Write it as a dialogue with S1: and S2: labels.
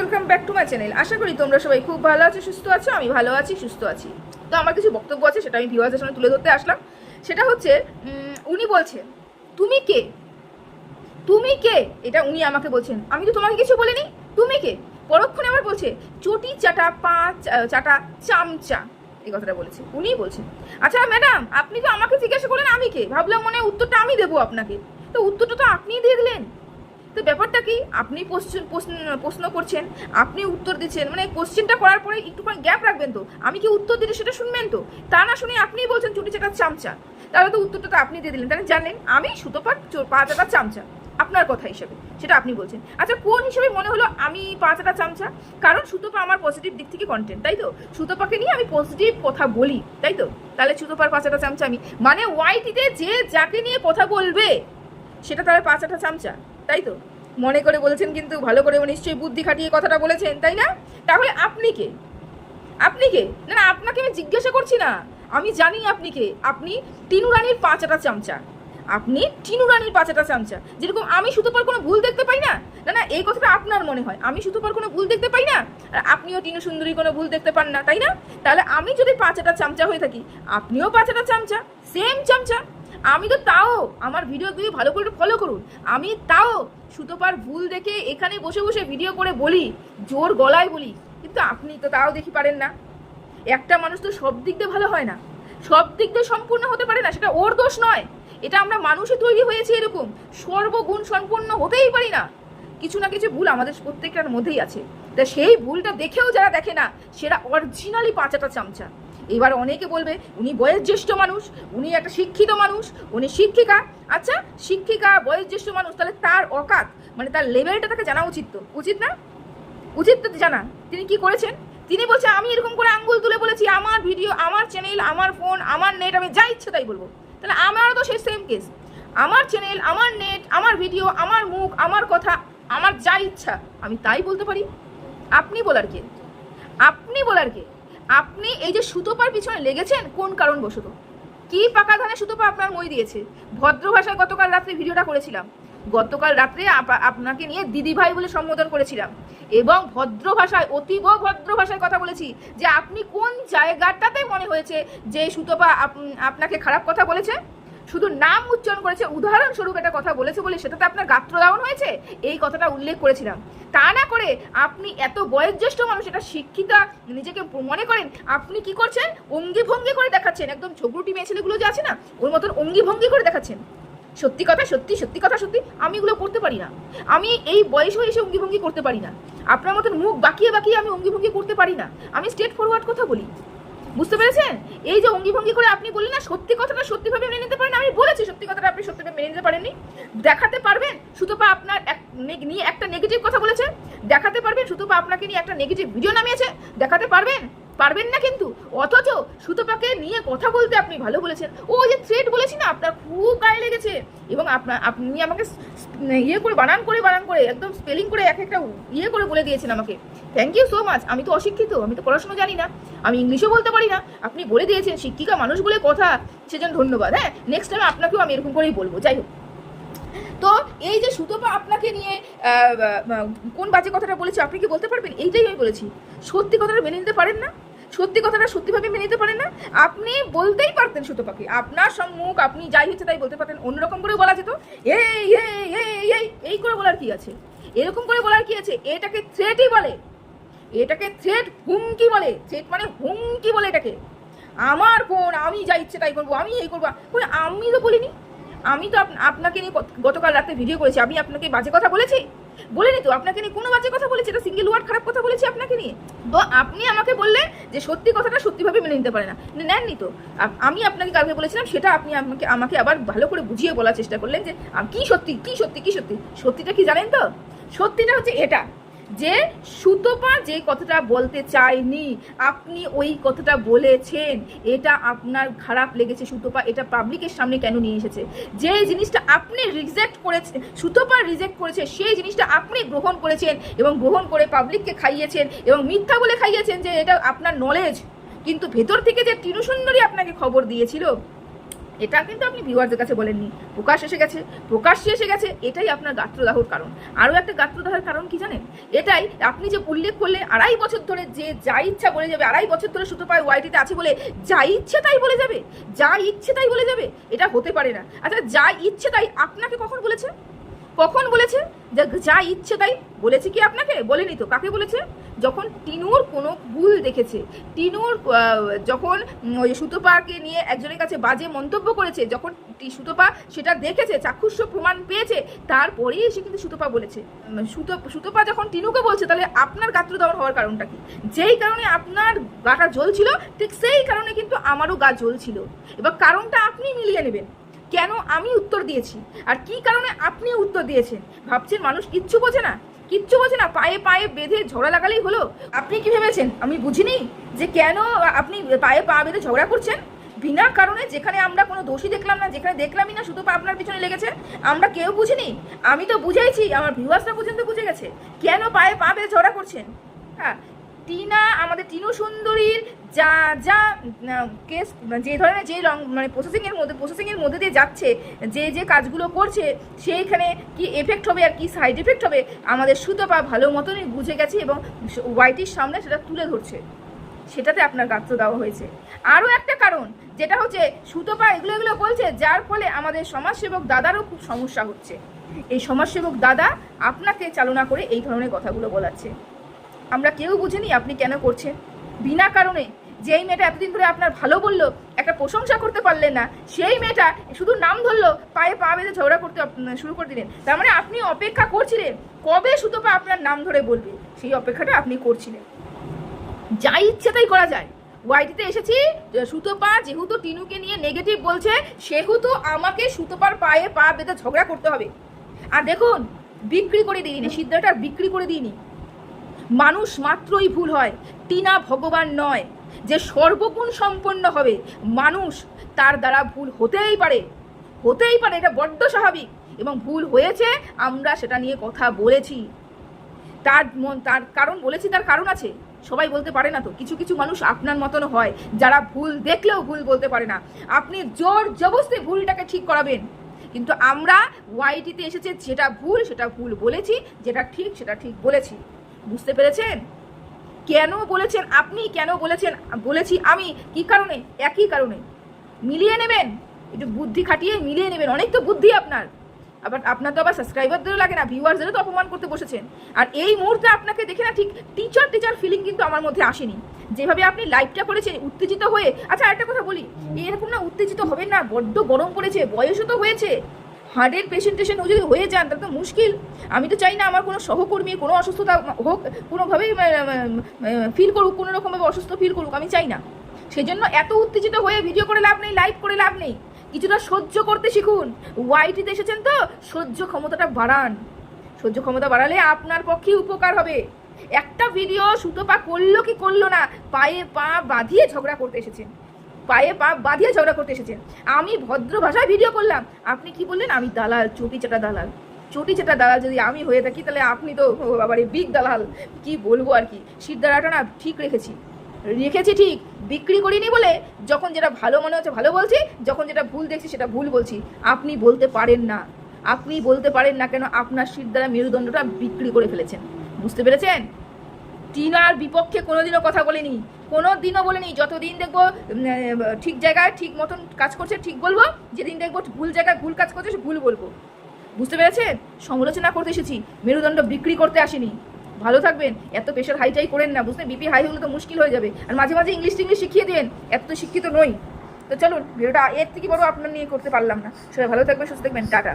S1: Welcome back to my channel আশা করি তোমরা সবাই খুব ভালো আছো, সুস্থ আছো, আমি ভালো আছি, সুস্থ আছি। তো আমার কিছু বক্তব্য আছে, সেটা আমি ভিউয়ার্সের সামনে তুলে ধরতে আসলাম। সেটা হচ্ছে উনি বলছেন, তুমি কে? তুমি কে? এটা উনি আমাকে বলছেন। আমি তো তোমাকে কিছু বলিনি। তুমি কে? পরক্ষণে আবার বলছে, চটি চাটা পা, চাটা চামচা। এই কথাটা বলেছে। উনিই বলছেন আচ্ছা ম্যাডাম আপনি তো আমাকে জিজ্ঞাসা করলেন আমি কে? ভাবলাম মনে উত্তরটা আমি দেবো আপনাকে। তো উত্তরটা তো আপনিই দিয়ে দিলেন। তো ব্যাপারটা কি? আপনি প্রশ্ন- করছেন, আপনি উত্তর দিচ্ছেন মানে কোশ্চেনটা করার পরে একটুখানি গ্যাপ রাখবেন তো। আমি কি উত্তর দিলে সেটা শুনবেন তো? তা না শুনে আপনিই বলছেন চুটি চাটার চামচা। তাহলে তো উত্তরটা তো আপনি দিয়ে দিলেন। তাহলে জানেন, আমি সুতোপার চো- পা চাটার চামচা। আপনার কথা হিসেবে, সেটা আপনি বলছেন। আচ্ছা কোন হিসেবে মনে হলো আমি পাঁচটা চামচা? কারণ সুতোপা আমার পজিটিভ দিক থেকে কন্টেন্ট তাই তো? সুতোপাকে নিয়ে আমি পজিটিভ কথা বলি, তাই তো? তাহলে সুতোপার পাঁচটা চামচা আমি মানে ওয়াইটিতে যে যাকে নিয়ে কথা বলবে, সেটা তাহলে পাঁচটা চামচা। তাই তো? মনে করে বলেছেন কিন্তু, ভালো করে নিশ্চয়ই বুদ্ধি খাটিয়ে কথাটা বলেছেন, তাই না? তাহলে আপনি কে? আপনি কে? না না, আপনাকে আমি জিজ্ঞাসা করছি না। আমি জানি আপনি কে। আপনি টিনু পাঁচাটা চামচা। আপনি টিনু রানীর পাঁচাটা চামচা। যেরকম আমি সুতোপার কোনো ভুল দেখতে পাই না? না না, এই কথাটা আপনার মনে হয়। আমি সুতোপার কোনো ভুল দেখতে পাই না? আর আপনিও টিনু সুন্দরী কোনো ভুল দেখতে পান না, তাই না? তাহলে আমি যদি পাঁচাটা চামচা হয়ে থাকি, আপনিও পাঁচাটা চামচা, সেম চামচা। আমি তো তাও আমার ভিডিও দিয়ে ভালো করে ফলো করুন। আমি তাও সুতোপার ভুল দেখে এখানে বসে বসে ভিডিও করে বলি, জোর গলায় বলি, কিন্তু আপনি তো তাও দেখি পারেন না। একটা মানুষ তো সব দিক দিয়ে ভালো হয় না। সব দিক দিয়ে সম্পূর্ণ হতে পারে না, সেটা ওর দোষ নয়। এটা আমরা মানুষে তৈরি হয়েছে এরকম। সর্বগুণ সম্পূর্ণ হতেই পারি না। কিছু না কিছু ভুল আমাদের প্রত্যেকটার মধ্যেই আছে। তা সেই ভুলটা দেখেও যারা দেখে না সেটা অরিজিনালি পাঁচাটা চামচা। এবার অনেকে বলবে, উনি বয়োজ্যেষ্ঠ মানুষ, উনি একটা শিক্ষিত মানুষ, উনি শিক্ষিকা। আচ্ছা শিক্ষিকা, বয়োজ্যেষ্ঠ মানুষ, তাহলে তার অকাত মানে তার লেভেলটা তাকে জানা উচিত তো। উচিত না? উচিত তো জানা। তিনি কি করেছেন? তিনি বলছে, আমি এরকম করে আঙ্গুল তুলে বলেছি, আমার ভিডিও, আমার চ্যানেল আমার ফোন আমার নেট আমি যা ইচ্ছে তাই বলব। তাহলে আমারও তো সেই সেম কেস আমার চ্যানেল আমার নেট আমার ভিডিও, আমার মুখ, আমার কথা, আমার যা ইচ্ছা, আমি তাই বলতে পারি। আপনি বলার কে? আপনি বলার কে? আপনি এই যে সুতোপার পিছনে লেগেছেন, কোন কারণবশত? কি পাকা ধানে সুতোপা আপনার মই দিয়েছে? ভদ্র ভাষায় গতকাল রাত্রে ভিডিওটা করেছিলাম। গতকাল রাত্রে আপ- আপনাকে নিয়ে দিদি ভাই বলে সম্বোধন করেছিলাম। এবং ভদ্র ভাষায়, অতীব ভদ্র ভাষায় কথা বলেছি যে আপনি কোন জায়গাটাতে মনে হয়েছে যে সুতোপা আপ- আপনাকে খারাপ কথা বলেছে? শুধু নাম উচ্চারণ করেছে, উদাহরণস্বরূপ একটা কথা বলেছে বলে সেটাতে আপনার গাত্র দাহন হয়েছে? এই কথাটা উল্লেখ করেছিলাম। তা না করে আপনি এত বয়োজ্যেষ্ঠ মানুষ, এটা শিক্ষিতা নিজেকে মনে করেন, আপনি কি করছেন? অঙ্গি ভঙ্গি করে দেখাচ্ছেন। একদম ঝগড়ুটি মেয়ে ছেলেগুলো যে আছে না, ওর মতন অঙ্গি ভঙ্গি করে দেখাচ্ছেন। সত্যি কথা, সত্যি সত্যি কথা, সত্যি, আমি এগুলো করতে পারি না। আমি এই বয়স হয়ে এসে অঙ্গিভঙ্গি করতে পারি না। আপনার মতন মুখ বাকিয়ে বাকিয়ে আমি অঙ্গিভঙ্গি করতে পারি না। আমি স্ট্রেট ফরওয়ার্ড কথা বলি। বুঝতে পেরেছেন? এই যে অঙ্গি ভঙ্গি করে আপনি বললেন না, সত্যি কথাটা সত্যিভাবে মেনে নিতে পারেন, আমি বলেছি সত্যি কথাটা আপনি সত্যিভাবে মেনে নিতে পারেননি। দেখাতে পারবেন সুতপা আপনার নিয়ে একটা নেগেটিভ কথা বলেছে। দেখাতে পারবেন সুতপা আপনাকে নিয়ে একটা নেগেটিভ ভিডিও নামিয়েছে। দেখাতে পারবেন? পারবেন না কিন্তু। অথচ সুতপাকে নিয়ে কথা বলতে আপনি ভালো বলেছেন। ও যে থ্রেড বলেছি না, আপনার খুব গায়ে লেগেছে। এবং আপনার আপনি আমাকে ইয়ে করে, বানান করে বানান করে, একদম স্পেলিং করে এক একটা ইয়ে করে বলে দিয়েছেন আমাকে। থ্যাংক ইউ সো মাচ আমি তো অশিক্ষিত, আমি তো পড়াশোনা জানি না। আমি ইংলিশও বলতে পারি না। আপনি বলে দিয়েছেন, শিক্ষিকা মানুষ বলে কথা, সেজন্য ধন্যবাদ। হ্যাঁ নেক্সট টাইম আপনাকেও আমি এরকম করেই বলব। যাই হোক। তো এই যে সুতপা আপনাকে নিয়ে কোন বাজে কথাটা বলেছে আপনি কি বলতে পারবেন? এইটাই আমি বলেছি। সত্যি কথাটা মেনে নিতে পারেন না? সত্যি কথাটা সত্যিভাবে মেনে নিতে পারেন না। আপনি বলতেই পারতেন সুতপাকে আপনার সম্মুখ আপনি যাই হচ্ছে তাই বলতে পারতেন। অন্যরকম করে বলা যেত। এই এই এই করে বলার কি আছে? এরকম করে বলার কি আছে? এটাকে থ্রেটই বলে। এটাকে থ্রেট হুমকি বলে। থ্রেট মানে হুমকি বলে এটাকে। আমার ফোন, আমি যা ইচ্ছে তাই করব, আমি এই করব। আমি তো বলিনি। আমি তো আপনাকে নিয়ে গতকাল রাতে ভিডিও করেছি। আমি আপনাকে বাজে কথা বলেছি? বলিনি তো? আপনাকে নিয়ে কোনো বাজে কথা বলেছি? এটা সিঙ্গেল ওয়ার্ড খারাপ কথা বলেছি আপনাকে নিয়ে? তো আপনি আমাকে বললেন যে সত্যি কথাটা সত্যিভাবে মেনে নিতে পারে না। নেননি তো। আমি আপনাকে কালকে বলেছিলাম, সেটা আপনি আমাকে আমাকে আবার ভালো করে বুঝিয়ে বলার চেষ্টা করলেন যে কি সত্যি কি সত্যি কি সত্যি? সত্যিটা কি জানেন তো? সত্যিটা হচ্ছে এটা। যে সুতপা যে কথাটা বলতে চায়নি, আপনি ওই কথাটা বলেছেন। এটা আপনার খারাপ লেগেছে সুতপা, এটা পাবলিকের সামনে কেন নিয়ে এসেছে? যে জিনিসটা আপনি রিজেক্ট করেছেন সুতপা রিজেক্ট করেছে, সেই জিনিসটা আপনি গ্রহণ করেছেন এবং গ্রহণ করে পাবলিককে খাইয়েছেন এবং মিথ্যা বলে খাইয়েছেন যে এটা আপনার নলেজ কিন্তু ভেতর থেকে যে টিনু সুন্দরী আপনাকে খবর দিয়েছিল এটা কিন্তু আপনি ভিউয়ারদের কাছে বলেননি। প্রকাশ এসে গেছে প্রকাশ এসে গেছে, এটাই আপনার গাত্রদাহর কারণ। আরও একটা গাত্রদাহের কারণ কি জানেন? এটাই আপনি যে উল্লেখ করলে আড়াই বছর ধরে যে যা ইচ্ছা বলে যাবে, আড়াই বছর ধরে সুতোপায় ওয়াইটিতে আছে বলে যা ইচ্ছে তাই বলে যাবে, যা ইচ্ছে তাই বলে যাবে, এটা হতে পারে না। আচ্ছা যা ইচ্ছে তাই আপনাকে কখন বলেছে? কখন বলেছে? যে ইচ্ছে তাই। বলেছে কি আপনাকে? বলেনি তো। কাকে বলেছে? যখন টিনুর কোনো ভুল দেখেছে, টিনুর যখন ওই সুতোপাকে নিয়ে একজনের কাছে বাজে মন্তব্য করেছে, যখন সুতোপা সেটা দেখেছে, চাক্ষুষ প্রমাণ পেয়েছে, তারপরেই এসে কিন্তু সুতোপা বলেছে। সুতো, সুতোপা যখন টিনুকে বলছে, তাহলে আপনার গাত্র দেওয়ার হওয়ার কারণটা কি? যেই কারণে আপনার গাটা জ্বলছিল, ঠিক সেই কারণে কিন্তু আমারও গা জ্বলছিল। এবার কারণটা আপনি মিলিয়ে নেবেন। কেন আমি উত্তর দিয়েছি? আর কি কারণে আপনি উত্তর দিয়েছেন? ভাবছেন মানুষ কিচ্ছু বোঝে না? কিচ্ছু বোঝে না, পায়ে পায়ে বেঁধে ঝগড়া লাগালেই হলো। আপনি কি ভেবেছেন? আমি বুঝিনি যে কেন আপনি পায়ে পা বেঁধে ঝগড়া করছেন? বিনা কারণে যেখানে আমরা কোনো দোষী দেখলাম না, যেখানে দেখলামই না, শুধু আপনার পিছনে লেগেছে, আমরা কেউ বুঝিনি? আমি তো বুঝাইছি, আমার ভিউয়ার্সরা পর্যন্ত বুঝে গেছে। কেন পায়ে পা বেঁধে ঝগড়া করছেন? হ্যাঁ টিনা, আমাদের টিনু সুন্দরীর যা যা কেস, যে ধরনের যে রং মানে প্রসেসিংয়ের মধ্যে প্রসেসিংয়ের মধ্যে দিয়ে যাচ্ছে, যে যে কাজগুলো করছে, সেইখানে কি এফেক্ট হবে আর কি সাইড এফেক্ট হবে, আমাদের সুতপা ভালো মতনই বুঝে গেছে এবং ওয়াইটির সামনে সেটা তুলে ধরছে। সেটাতে আপনার গাত্র দেওয়া হয়েছে। আরও একটা কারণ, যেটা হচ্ছে সুতপা এগুলো এগুলো বলছে, যার ফলে আমাদের সমাজসেবক দাদারও খুব সমস্যা হচ্ছে। এই সমাজসেবক দাদা আপনাকে চালনা করে এই ধরনের কথাগুলো বলাচ্ছে। আমরা কেউ বুঝিনি আপনি কেন করছেন। বিনা কারণে যেই মেয়েটা এতদিন ধরে আপনার ভালো বলল, একটা প্রশংসা করতে পারলেন না, সেই মেয়েটা শুধু নাম ধরলো, পায়ে পা বেঁধে ঝগড়া করতে শুরু করে দিলেন। তার মানে আপনি অপেক্ষা করছিলেন, কবে সুতপা আপনার নাম ধরে বলবে? সেই অপেক্ষাটা আপনি করছিলেন। যা ইচ্ছে তাই করা যায়। ওয়াইটিতে এসেছি সুতোপা যেহেতু টিনুকে নিয়ে নেগেটিভ বলছে, সেহেতু আমাকে সুতোপার পায়ে পা বেঁধে ঝগড়া করতে হবে। আর দেখুন, বিক্রি করে দিইনি, সিদ্ধাটা বিক্রি করে দিইনি। মানুষ মাত্রই ভুল হয়, টিনা ভগবান নয়। যে সর্বগুণ সম্পন্ন হবে, মানুষ তার দ্বারা ভুল হতেই পারে। হতেই পারে, এটা বড্ড স্বাভাবিক। এবং ভুল হয়েছে, আমরা সেটা নিয়ে কথা বলেছি। তার মন- তার কারণ বলেছি, তার কারণ আছে। সবাই বলতে পারে না তো, কিছু কিছু মানুষ আপনার মতন হয়, যারা ভুল দেখলেও ভুল বলতে পারে না। আপনি জোর জবস্তি ভুলটাকে ঠিক করাবেন। কিন্তু আমরা ওয়াইটিতে এসেছে, যেটা ভুল, সেটা ভুল বলেছি, যেটা ঠিক, সেটা ঠিক বলেছি। বুঝতে পেরেছেন? কেন বলেছেন আপনি? কেন বলেছেন, বলেছি আমি? কি কারণে? একই কারণে। মিলিয়ে নেবেন। একটু বুদ্ধি খাটিয়ে মিলিয়ে নেবেন। অনেক তো বুদ্ধি আপনার। আবার আপনার তো আবার সাবস্ক্রাইবারদেরও লাগে না ভিউয়ার্সদেরও তো অপমান করতে বসেছেন। আর এই মুহূর্তে আপনাকে দেখে না ঠিক টিচার টিচার ফিলিং কিন্তু আমার মধ্যে আসেনি। যেভাবে আপনি লাইভটা করেছেন, উত্তেজিত হয়ে আচ্ছা একটা কথা বলি। এরকম না উত্তেজিত হবেন না, বড্ড গরম পড়েছে, বয়সও তো হয়েছে। হার্টের পেশেন্ট টেশেন্ট যদি হয়ে যান, তাহলে তো মুশকিল। আমি তো চাই না আমার কোনো সহকর্মী, কোনো অসুস্থতা হোক, কোনোভাবেই ফিল করুক, কোনো রকমভাবে অসুস্থ ফিল করুক, আমি চাই না। সেই জন্য এত উত্তেজিত হয়ে ভিডিও করে লাভ নেই লাইভ করে লাভ নেই। কিছুটা সহ্য করতে শিখুন। ওয়াইটিতে এসেছেন তো? সহ্য ক্ষমতাটা বাড়ান। সহ্য ক্ষমতা বাড়ালে আপনার পক্ষেই উপকার হবে। একটা ভিডিও সুতোপা করল কি করল না, পায়ে পা বাঁধিয়ে ঝগড়া করতে এসেছেন। পায়ে পা বাঁধিয়ে ঝগড়া করতে এসেছেন। আমি ভদ্র ভাষায় ভিডিও করলাম। আপনি কি বললেন? আমি দালাল, চটি চাটা দালাল। চটি চাটা দালাল যদি আমি হয়ে থাকি, তাহলে আপনি তো বাবারে বিগ দালাল। কি বলব আর কি? সিদ্ধারাটা না ঠিক রেখেছি। রেখেছি ঠিক, বিক্রি করিনি বলে যখন যেটা ভালো মনে হচ্ছে ভালো বলছি, যখন যেটা ভুল দেখছি সেটা ভুল বলছি। আপনি বলতে পারেন না। আপনি বলতে পারেন না কেন আপনার সিদ্ধারা মেরুদণ্ডটা বিক্রি করে ফেলেছেন। বুঝতে পেরেছেন? টিনার বিপক্ষে কোনোদিনও কথা বলিনি। কোনো দিনও বলিনি, যতদিন দেখব ঠিক জায়গায় ঠিক মতন কাজ করছে, ঠিক বলব, যেদিন দেখব ভুল জায়গায় ভুল কাজ করছে ভুল বলব। বুঝতে পেরেছেন? সমালোচনা করতে এসেছি, মেরুদণ্ড বিক্রি করতে আসিনি। ভালো থাকবেন, এত প্রেশার হাইটাই করেন না বুঝতে বিপি হাই হলে তো মুশকিল হয়ে যাবে। আর মাঝে মাঝে ইংলিশ টিংলিশ শিখিয়ে দেন এত শিক্ষিত নই। তো চলুন, ভিডিওটা এর থেকে বড় আপনার নিয়ে করতে পারলাম না। সবাই ভালো থাকবেন, সুস্থ থাকবেন, টাটা।